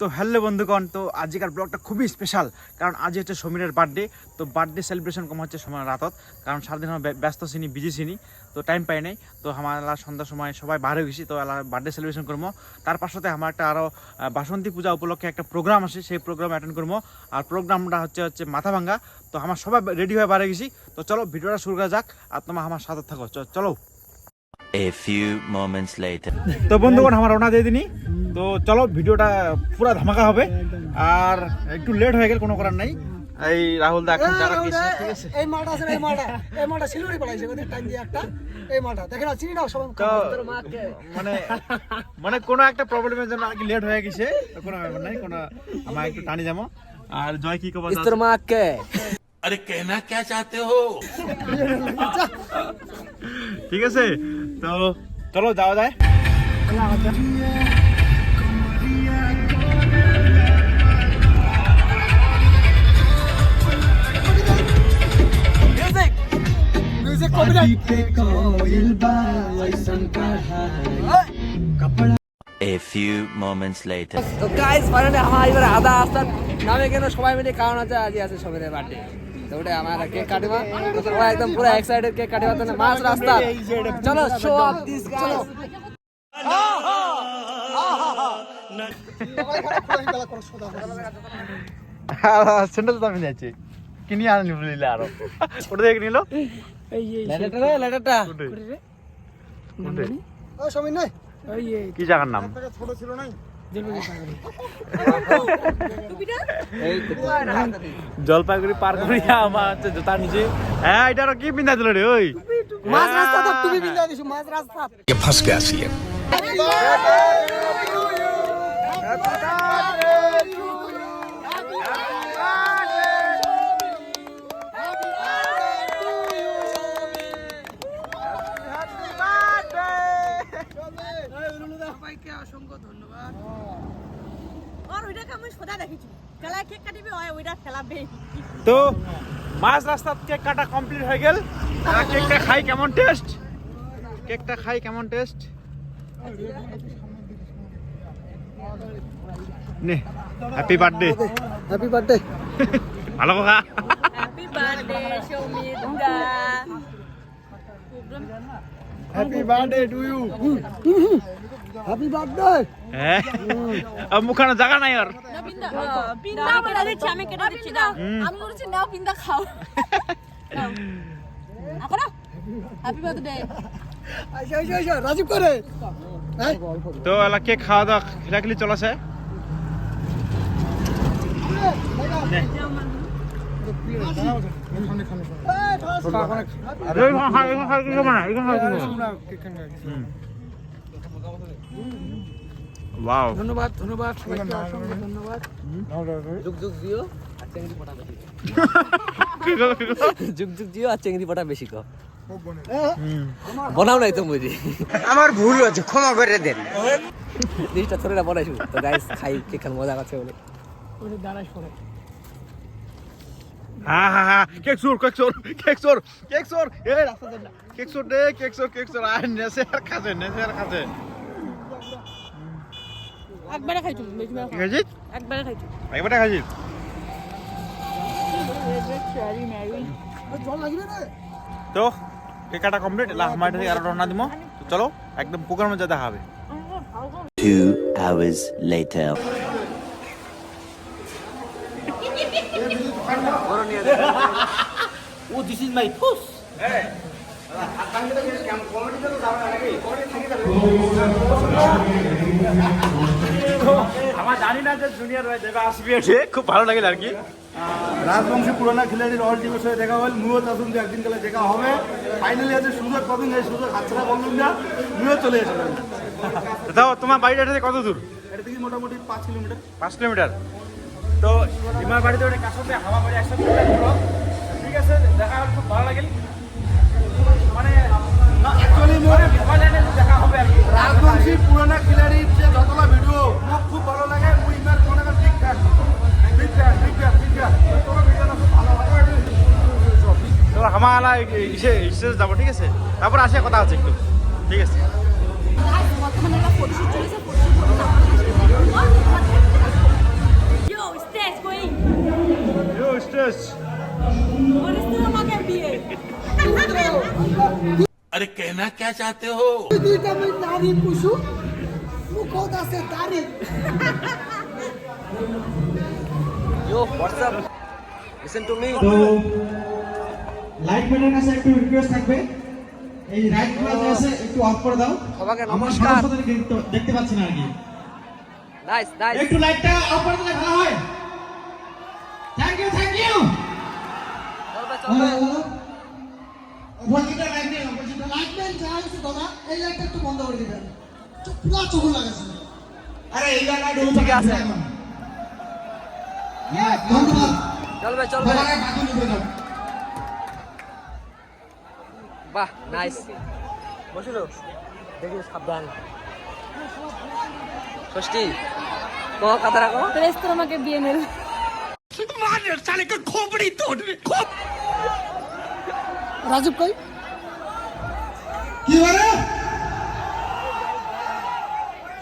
তো হ্যালো বন্ধুগণ, তো আজকের ব্লগটা খুবই স্পেশাল কারণ আজ হচ্ছে সমীরের বার্থডে তো বার্থডে সেলিব্রেশন কম হচ্ছে সময় রাতত, কারণ সারাদিন আমার ব্য- ব্যস্ত ছিনি বিজি ছিনি, তো টাইম পাই নাই, তো আমার সন্ধ্যার সময় সবাই বাইরে গেছি, তো বার্থডে সেলিব্রেশন করব। তার পাশতে আমার একটা আরও বাসন্তী পূজা উপলক্ষে একটা প্রোগ্রাম আছে, সেই প্রোগ্রাম অ্যাটেন্ড করব। আর প্রোগ্রামটা হচ্ছে হচ্ছে মাথা ভাঙ্গা তো আমার সবাই রেডি হয়ে বাইরে গেছি, তো চলো ভিডিওটা শুরু করা যাক, আর তোমার আমার সাথে থাকো চলো। A few moments later. তো বন্ধুগণ আমার রওনা দিয়ে দিনি তো চলো ভিডিওটা পুরো ধামাকা হবে। আর একটু লেট হয়ে গেল কোনো করার নাই। এই রাহুল দা এখন যারা গেছে ঠিক আছে? এই মালটা আছে এই মালটা এই মালটা শিলিগুড়ি পাঠাইছে ওদের টাইম দিয়ে একটা। এই মালটা দেখেন না চিনি নাও সবাই মানে মানে কোনো একটা প্রবলেমের জন্য আর কি লেট হয়ে গেছে। কোনো ব্যাপার নাই কোনো আমার একটু টানি যাব। আর জয় কি খবর তোর মা কে ঠিক আছে তো চলো যাওয়া যায় A few moments later. তো গাইস ফাইনালি আমার এবারে আধা আস্তার নামে কেন সবাই মিলে কারণ আছে আজ আছে সবের বার্থডে ওটা আমার কেক কাটিবা। একদম পুরো এক্সাইটেড কেক কাটিবা তো মাছ রাস্তা। চলো শো অফ দিস কিনি বলিলে আরও। ওটা দেখে নিল? লেটারটা রে লেটারটা ও সমীর নাই কি জায়গার নাম? ছোট ছিল নাই? জলপাইগুড়ি পার করি আমার নিচে হ্যাঁ এটা কি পিন্ধা দিল রে ওই? মাছ রাস্তা তো হ্যাঁ। তুমি পিন্ধা দিছো মাছ রাস্তা। কে আসিয়ে অসংখ্য ধন্যবাদ। আর ওইটাকে আমি সোজা দেখেছি? খেলায় কেক কাটিবে হয় ওইটা খেলাবে। তো মাছ রাস্তা কেক কাটা কমপ্লিট হয়ে গেল। কেকটা খাই কেমন টেস্ট কেকটা খাই কেমন টেস্ট নে হ্যাপি বার্থডে হ্যাপি বার্থডে ভালো কথা। Happy birthday Soumitra. Happy birthday to you happy birthday হ্যাঁ মুখানো জায়গা নাই আর বিন্দা বিন্দা কেটে দিচ্ছি আমি কেটে দিচ্ছি দাও আমি বলেছি নাও বিন্দা খাও এখন হ্যাপি বার্থডে আচ্ছা আচ্ছা আচ্ছা রাজীব করে হ্যাঁ তো এলা কেক খাওয়া দাওয়া খেলাখেলি চলেছে ওয়াও ধন্যবাদ ধন্যবাদ সবাইকে অসংখ্য ধন্যবাদ। যুগ যুগ দিও আর চেংড়ি পটা বেশি যুগ যুগ দিও আর চেংড়ি পটা বেশি কো বনাও নাই তো মুজি আমার ভুল হচ্ছে ক্ষমা করে দেন। জিনিসটা থরে না বনাইছো তো গাইস খাই কে মজা আছে বলে। হ্যাঁ হ্যাঁ হ্যাঁ কেক চোর কেক চোর কেক চোর কেক চোর। এ রাস্তা। কেক চোর দে কেক চোর কেক চোর। আর নেসে আর খাজে নেসে আর খাজে একবারে খাইছো খাইছিস? একবারে খাইছো। একবারে খাইছিস? জল লাগবে রে তো কেক কাটা কমপ্লিট লা আমার থেকে আরও রওনা দিমো। তো চলো একদম পুকুর মধ্যে দেখা হবে। Two hours later. ও দিস ইজ মাই ফুস আমার জানি না যে জুনিয়র হয়ে দেবে আসবে এসে খুব ভালো লাগে আর কি। রাজবংশী পুরানা খিলাড়ির অল টিমের সাথে দেখা হল। মুও তখন একদিন কালে দেখা হবে। ফাইনালি আছে সুযোগ কদিন এই সুযোগ হাতছাড়া বললাম না মুও চলে তো তাও তোমার বাড়িটা থেকে কত দূর? এটা থেকে মোটামুটি পাঁচ কিলোমিটার। পাঁচ কিলোমিটার। তো তোমার বাড়িতে ওটা কাছে হাওয়া বাড়ি একসাথে। ঠিক আছে দেখা হলে খুব ভালো লাগেল। রাজবংশী খুব খুব লাগে মুই ইমার কোনো যাব ঠিক আছে? তারপর আসে কথা আছে একটু ঠিক আছে। Yo, Stas going! Yo, Stas! अरे कहना क्या चाहते हो লিসেন টু মি তো কাছে একটু রিকোয়েস্ট থাকবে। এই রাইট এসে একটু অফ করে দাও। সবাইকে নমস্কার। দেখতে পাচ্ছি না আর কি। নাইস নাইস একটু অফ করে দিলে ভালো হয়। চলবে, চলবে। অপোজিটে লাইট নেই অপোজিটে লাইট নেই যা হয়েছে দাদা এই লাইটটা একটু বন্ধ করে দিবেন পুরা চকুর লাগাছে আরে এই জায়গায় ঠিক আছে। ধন্যবাদ চলবে, চলবে। বাহ, nice. বসিল। দেখিস, সাবধান। ষষ্ঠী কো কথা রাখো তো আমাকে বিয়ে নেল রাজীব কই? কি বলে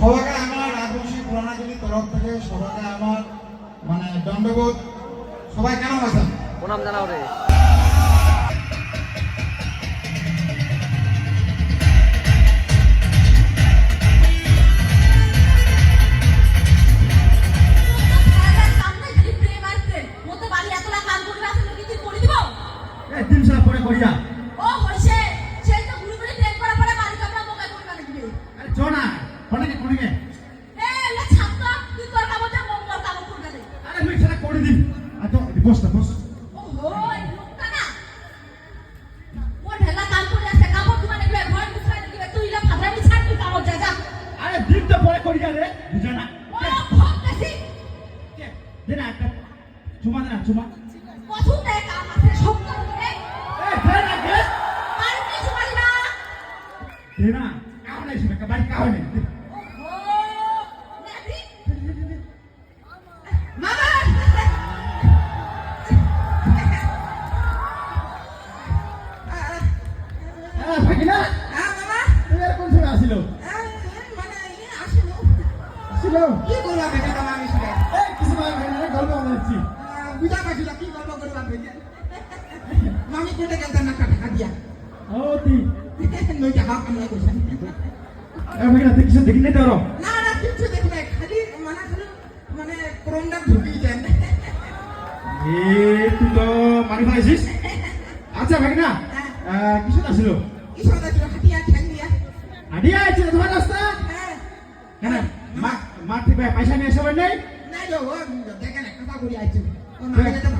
সবাইকে আমার রাজবংশী পুরানাগুলির তরফ থেকে সবাইকে আমার মানে দণ্ডবোধ। সবাই কেমন আছেন? প্রণাম জানাও রে। দে না একটা। চুমা দে না চুমা দে না দে দে না? কাহনে শুনে বাড়ি আসিল? আসিল। কি করবা বেটা আমি শুনে বুঝা পাইছিল কি গল্প করবা বেটা মামি কোটে গেল না কাটা দিয়া? ও তুই নইটা হাফ আমি কইছেন ভাগি না কিছু দেখি তোর না না কিছু দেখি খালি মানে খালি মানে করোনা ঢুকি যান। এ তুই তো মারি ফেলাইছিস আচ্ছা ভাগি না কিছু আসিল কি সদা ছিল হাতিয়া ঠ্যাং দিয়া। আডিয়া আছে তোমার রাস্তা হ্যাঁ কেন মা মা ঠিক পয়সা নিয়ে এসে নাই নাই? দেখেন কথা করি আইছো না না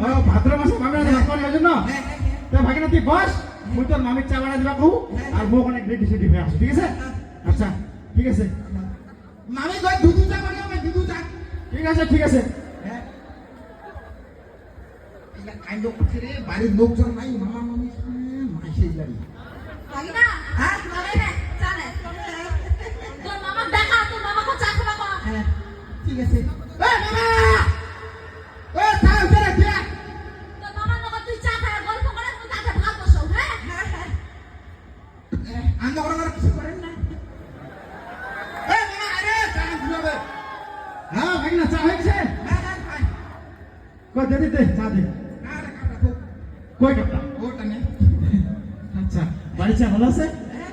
মামা ভাদ্র মাসে মামি রাতে ভাত খাওয়ার জন্য। হ্যাঁ হ্যাঁ হ্যাঁ। তো ভাগি না তুই বস মুই তোর মামির চা বানা দিবা কহু আর বউ অনেক রেডি সেডি হয়ে আসো ঠিক আছে? আচ্ছা ঠিক আছে। মামি কই দুধু চা করে আমি দুধু চা। ঠিক আছে ঠিক আছে। হ্যাঁ। এটা কাইন্ড অফ রে বাড়ির লোকজন নাই মামা মামি মাসে লাগি। হ্যাঁ? হ্যাঁ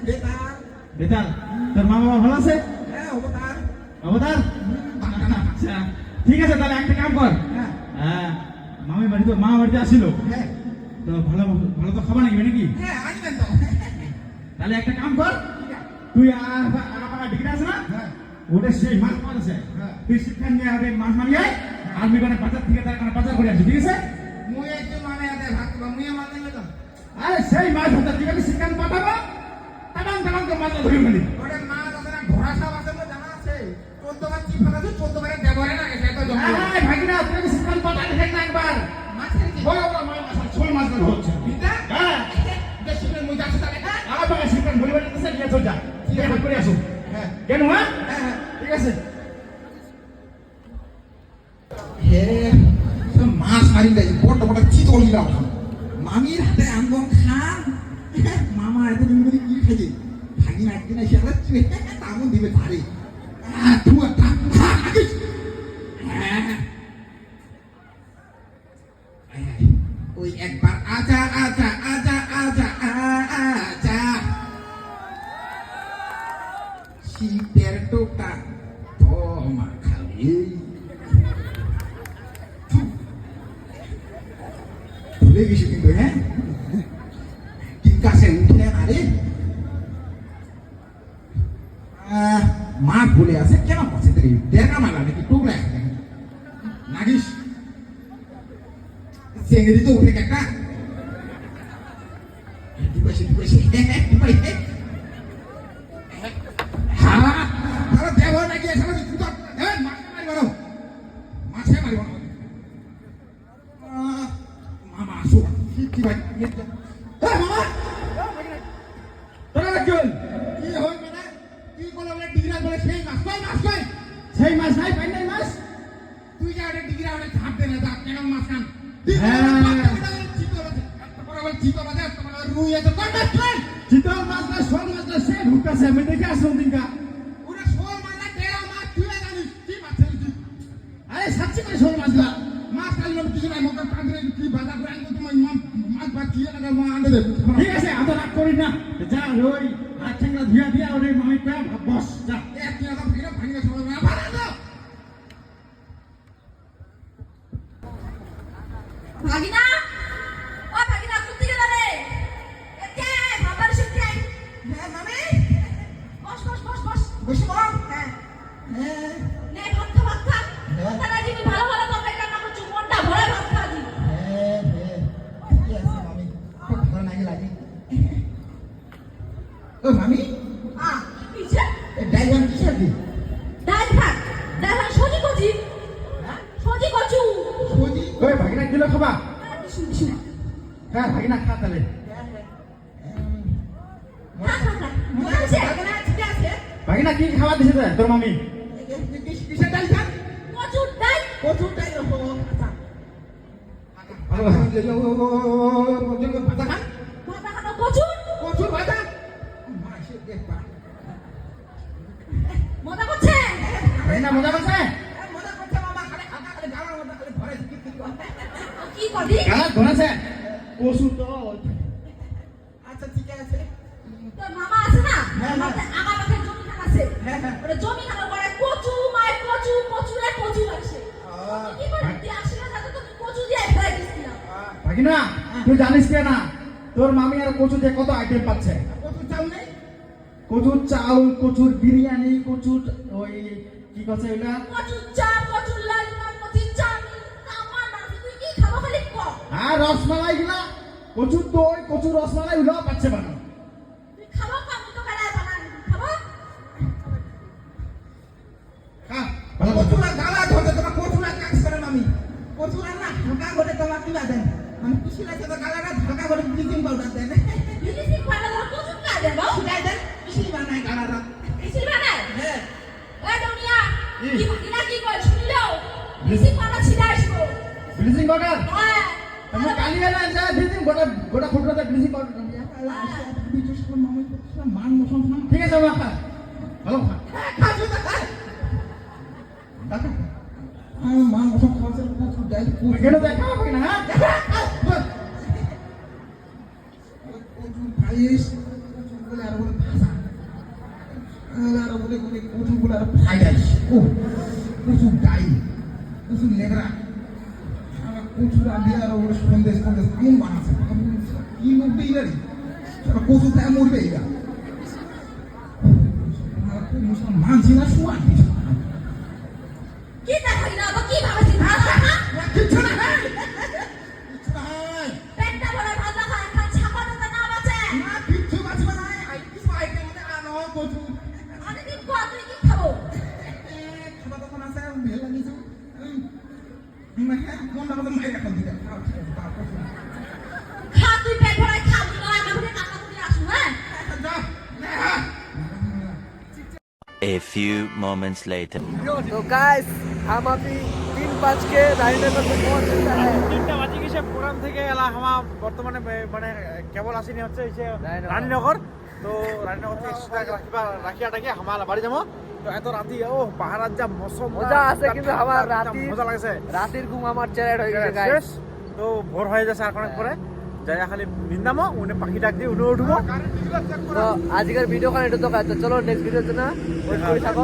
আছে বেতার। তোর মা বাবা ভালো আছে? হ্যাঁ অবতার। অবতার? আচ্ছা ঠিক আছে তাহলে একটা কাম কর। হ্যাঁ। হ্যাঁ মামি বাড়ি তো মা বাড়িতে আসিল। হ্যাঁ। তো ভালো ভালো তো খাবার নাকি নাকি? হ্যাঁ আসবেন তো। তাহলে একটা কাম কর। তুই আমার ডিগ্রি আছে না? ওটা সেই মাছ পাওয়া আছে। তুই শিক্ষা নিয়ে হবে মাছ মারিয়ে আয়, আর আমি মানে বাজার থেকে তার বাজার করে আসি ঠিক আছে? মুই একটু মানে ভাত মুই তো। আরে সেই মাছ বাজার থেকে আমি শিক্ষা পাঠাবো। মাছ ধরে ফেলি ওটা মা দাদা না ঘোড়া সব আছে তো জানা আছে। চোদ্দ বার আছে চোদ্দ বারে ব্যবহারে না গেছে এত জমা আরে ভাগিনা না একবার। মাছের কি? মাছ ছোট মাছ ধরে হচ্ছে। বিটা হ্যাঁ। দেশে মুই যাচ্ছে তাহলে। হ্যাঁ বাবা শিক্ষা বলি বলি তো নিয়ে যা। ঠিক আছে। করে আসো। হ্যাঁ। কেন হ্যাঁ হ্যাঁ হ্যাঁ। ঠিক আছে। হে মাছ মারি দেয় বড় বড় চিতল গিলা মামির হাতে আন্দন খান মামা এত দিন করে কি খাইছে ভাগিনা একদিন ভুলে আছে কেন পাচ্ছে রে দেখা মালা নাকি টোকলা আছে নাকি? নাগিস চেঙ্গেরি তো উঠে একটা দিবাইছে দিবাইছে দিবাইছে হ্যাঁ আরে দেব নাকি এখানে তুই তো এই মাছে মারিব না মাছে মারিব না আহ, মামা আসো কি ভাই এই মামা তোরা কি হল কি হল মানে কি বলে বলে সেই মাছ কই মাছ কই সেই মাছ নাই পাই নাই মাছ তুই যা রে ডিগরা বলে ঝাঁপ দে না যা কেন মাছ কান চিতল মাছ না শোল মাছ না সে ঢুকাছে আমি দেখে আসলাম দিনকা। ওরা শোল মাছ না টেরা মাছ তুই জানিস কি মাছ আরে করে শোল মাছ না। মাছ কাল লোক কিছু নাই মকর কাঁদরে কি বাজার করে আনব তোমার মাছ ভাত দিয়ে লাগা মা আনতে দে ঠিক আছে আত রাগ করিস না। যা ওই হাত ঠেঙ্গা ধুয়া দিয়া ওরে মামি কয়া বস যা। ও মামি আ এই ড্রাইভার ডাল ভাত ডাল ভাত সজি কচি সজি কচু সোজি ওই ভাগিনা কিলো খাবা হ্যাঁ ভাগিনা খা তাহলে মনে ভাগিনা কি খাওয়া দিছে তোর মামি কিসের ডাল খান কচুর ডাল কচুর ডাল ও ভালো ভাজা খান ভাত ভাগিনা মজা মজা করছে মামা খালি হালকা খালি গালার মধ্যে খালি ধরে কি কি কি করবি? গালা ধরেছে। কচু তো আচ্ছা ঠিক আছে। তোর মামা আছে না? হ্যাঁ, হ্যাঁ। আমাদের আমার কাছে জমি খান আছে। হ্যাঁ, হ্যাঁ। ওটা জমি খানার পরে কচু মায়ের কচু কচুরে কচু লাগছে। কি করে আসি না যাতে তুমি কচু দিয়ে ফেলাই দিছিলাম ভাগিনা তুই জানিস কে না? তোর মামি আর কচু দিয়ে কত আইটেম পাচ্ছে? কচুর চাল নেই? কচুর চাউল কচুর বিরিয়ানি কচুর ওই কি কথা এটা? কচুর চাপ কচুর লালনা কচুর চাউমিন আমার না তুই কি খাব খালি ক? আর রসমালাই গুলা। কচুর দই কচুর রসমালাই ওগুলো পাচ্ছে তুই খাব কম তো খাব? কচুরা গালা ধরে তোমার কচুরা কাজ করে মামি? কচুরা না ঢাকা করে তোমার কি বাদে মানে খুশি লাগছে তো গালাটা ঢাকা করে ব্লিচিং পাউডার খানা ব্লিচিং পাউডার তুমি কালি বেলা যা ব্লিচিং গোটা গোটা ফুটতে ব্লিচিং পাউডার ঠিক আছে বাবা ভালো খা। খাচ্ছো তো খাই মান মশন খাওয়াছে প্রচুর ডাল কেন দেখা হবে না হ্যাঁ? প্রচুর পায়েস প্রচুর বলে আর বলে ভাষা আর বলে বলে প্রচুর বলে আর ফ্রাইড রাইস ও লেবরা প্রচুর আগে আর ওরা সন্দেশ সন্দেশ কেমন বানাচ্ছে কি মরবে এরা? সারা প্রচুর তাই মরবে এরা মানছি না শোয়া কি ভাগিনা আবার কি ভাবছিস ভাজা খা কিচ্ছু না। A few moments later. तो गाइस हम अभी तीन बज के राजनगर में पहुंच चुका है তিনটা বাজে গেছে পুরান থেকে এলা আমার বর্তমানে বে- মানে কেবল আসিনি হচ্ছে এই যে রানীনগর। রানীনগর তো রানীনগর থেকে সিধা রাখিবা রাখিয়া টাকি আমার বাড়ি যাবো তো এত রাতি ও পাহাড়ার যা মৌসুম মজা আছে কিন্তু আমার রাতি মজা লাগছে। রাতের ঘুম আমার চ্যালেট হয়ে গেছে গাইস তো ভোর হয়ে যাচ্ছে আর অনেক পরে যাই খালি নিন্দামো উনি পাখি ডাক দিয়ে উনি উঠবো। তো আজকের ভিডিও খান এটা তো চলো নেক্সট ভিডিওর না। ওয়েট করে থাকো